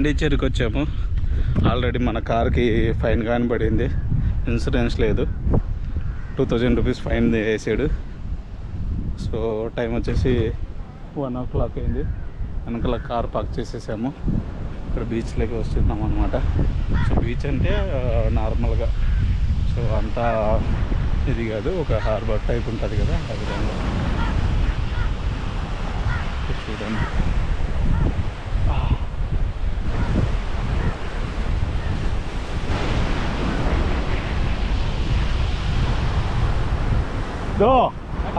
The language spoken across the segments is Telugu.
పాండిచ్చేరికి వచ్చాము ఆల్రెడీ మన కార్కి ఫైన్ కానపడింది ఇన్సూరెన్స్ లేదు. టూ థౌజండ్ రూపీస్ ఫైన్ వేసాడు. సో టైం వచ్చేసి వన్ ఓ క్లాక్ అయింది. వెనకాల కార్ పార్క్ చేసేసాము. ఇక్కడ బీచ్లోకి వస్తున్నాం అనమాట సో బీచ్ అంటే నార్మల్గా సో అంతా ఇది కాదు. ఒక హార్బర్ టైప్ ఉంటుంది కదా ఆ విధంగా. చూడండి దో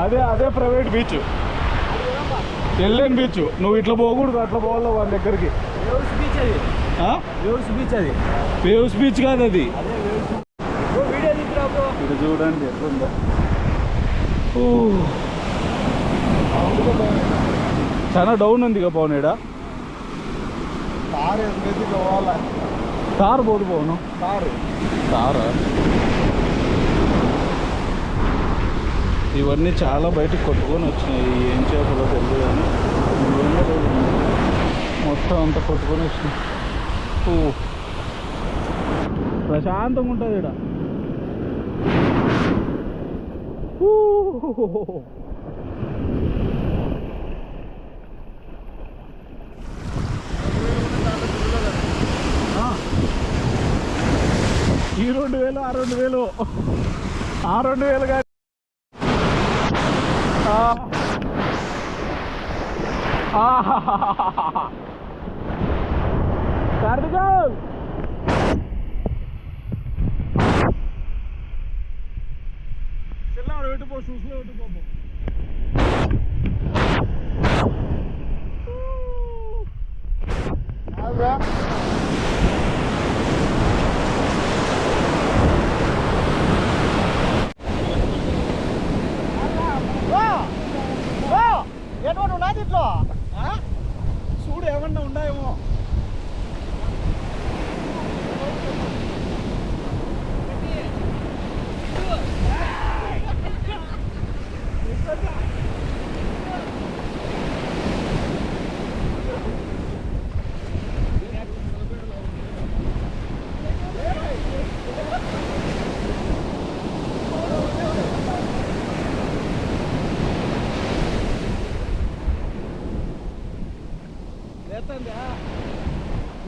అదే అదే ప్రైవేట్ బీచ్. ఎల్లేని బీచ్. నువ్వు ఇట్లా పోకూడదు అట్లా పోవాలి వాళ్ళ దగ్గరికి? వేవ్స్ బీచ్ అది. వేవ్స్ బీచ్ అది. వేవ్స్ బీచ్ కాదు అది. ఇది చూడండి ఎట్లుందో చాలా డౌన్ ఉంది కదా పవన్ పోవాలా? కారు పోదు పవను. కారు. కారా? ఇవన్నీ చాలా బయటకు కొట్టుకొని వచ్చినాయి. ఏం చేపలో తెలియదు కానీ మొత్తం అంతా కొట్టుకొని వచ్చినాయి. ఓ ప్రశాంతంగా ఉంటుంది ఇక్కడ ఈ రెండు వేలు ఆ రెండు వేలు. ఆ రెండు వేలుగా Ah. Time to go! വീട്ടിൽ പോ ഷൂസിലെ വീട്ടിൽ പോ How's that? ఇట్లో చూడు ఏమన్నా ఉన్నాయేమో.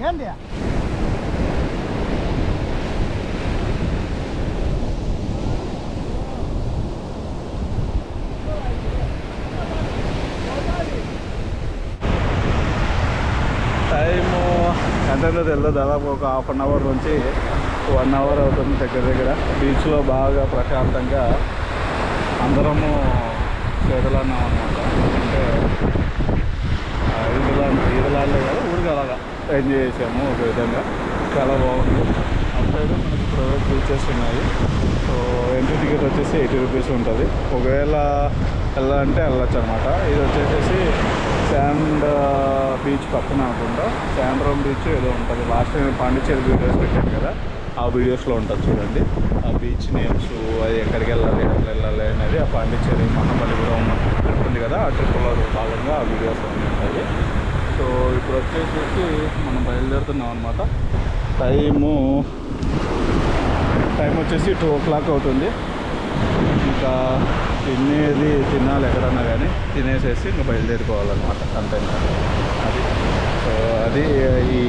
ఏంది? టైము ఎంతైందో తెలియదు దాదాపు ఒక హాఫ్ అన్ అవర్ నుంచి వన్ అవర్ అవుతుంది దగ్గర దగ్గర. బీచ్లో బాగా ప్రశాంతంగా అందరము చేతలన్నాం అనమాట అంటే ఈదలాంటి కదా ఊరికి అలాగా ఎంజాయ్ చేసాము ఒక విధంగా. చాలా బాగుంది. అటు సైడ్ మనకి ప్రైవేట్ బీచెస్ ఉన్నాయి. సో ఎంట్రీ టికెట్ వచ్చేసి ఎయిటీ రూపీస్ ఉంటుంది. ఒకవేళ వెళ్ళాలంటే వెళ్ళొచ్చు అనమాట ఇది వచ్చేసేసి శాండ్ బీచ్ పక్కన అనుకుంటా. శాండ్రోమ్ బీచ్ ఏదో ఉంటుంది. లాస్ట్ నేను పాండిచ్చేరి వీడియోస్ పెట్టాను కదా. ఆ వీడియోస్లో ఉంటుంది చూడండి. ఆ బీచ్ నేమ్స్ అది ఎక్కడికి వెళ్ళాలి ఎట్లా వెళ్ళాలి అనేది ఆ పాండిచ్చేరి మహాబలిపురం ట్రిప్ ఉంది కదా. ఆ ట్రిప్లో భాగంగా ఆ వీడియోస్ అన్నీ ఉంటాయి. సో ఇప్పుడు వచ్చేసేసి మనం బయలుదేరుతున్నాం అనమాట టైము టైం వచ్చేసి టూ ఓ క్లాక్ అవుతుంది. ఇంకా తినేది తినాలి ఎక్కడన్నా కానీ తినేసేసి ఇంకా బయలుదేరిపోవాలన్నమాట. అంతే అది. సో అది ఈ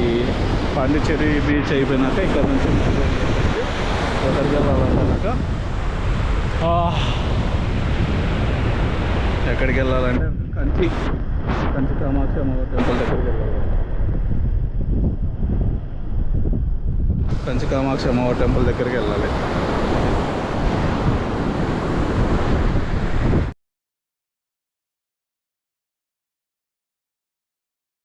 పాండిచ్చేరి బీచ్ అయిపోయినాక ఇక్కడ నుంచి బయలుదేరేసి ఎక్కడికి వెళ్ళాలన్నాక ఎక్కడికి వెళ్ళాలంటే కంచి కంచి కామాక్షి అమ్మవారి టెంపుల్ దగ్గరికి వెళ్ళాలి. కంచి కామాక్షి అమ్మవారి టెంపుల్ దగ్గరికి వెళ్ళాలి.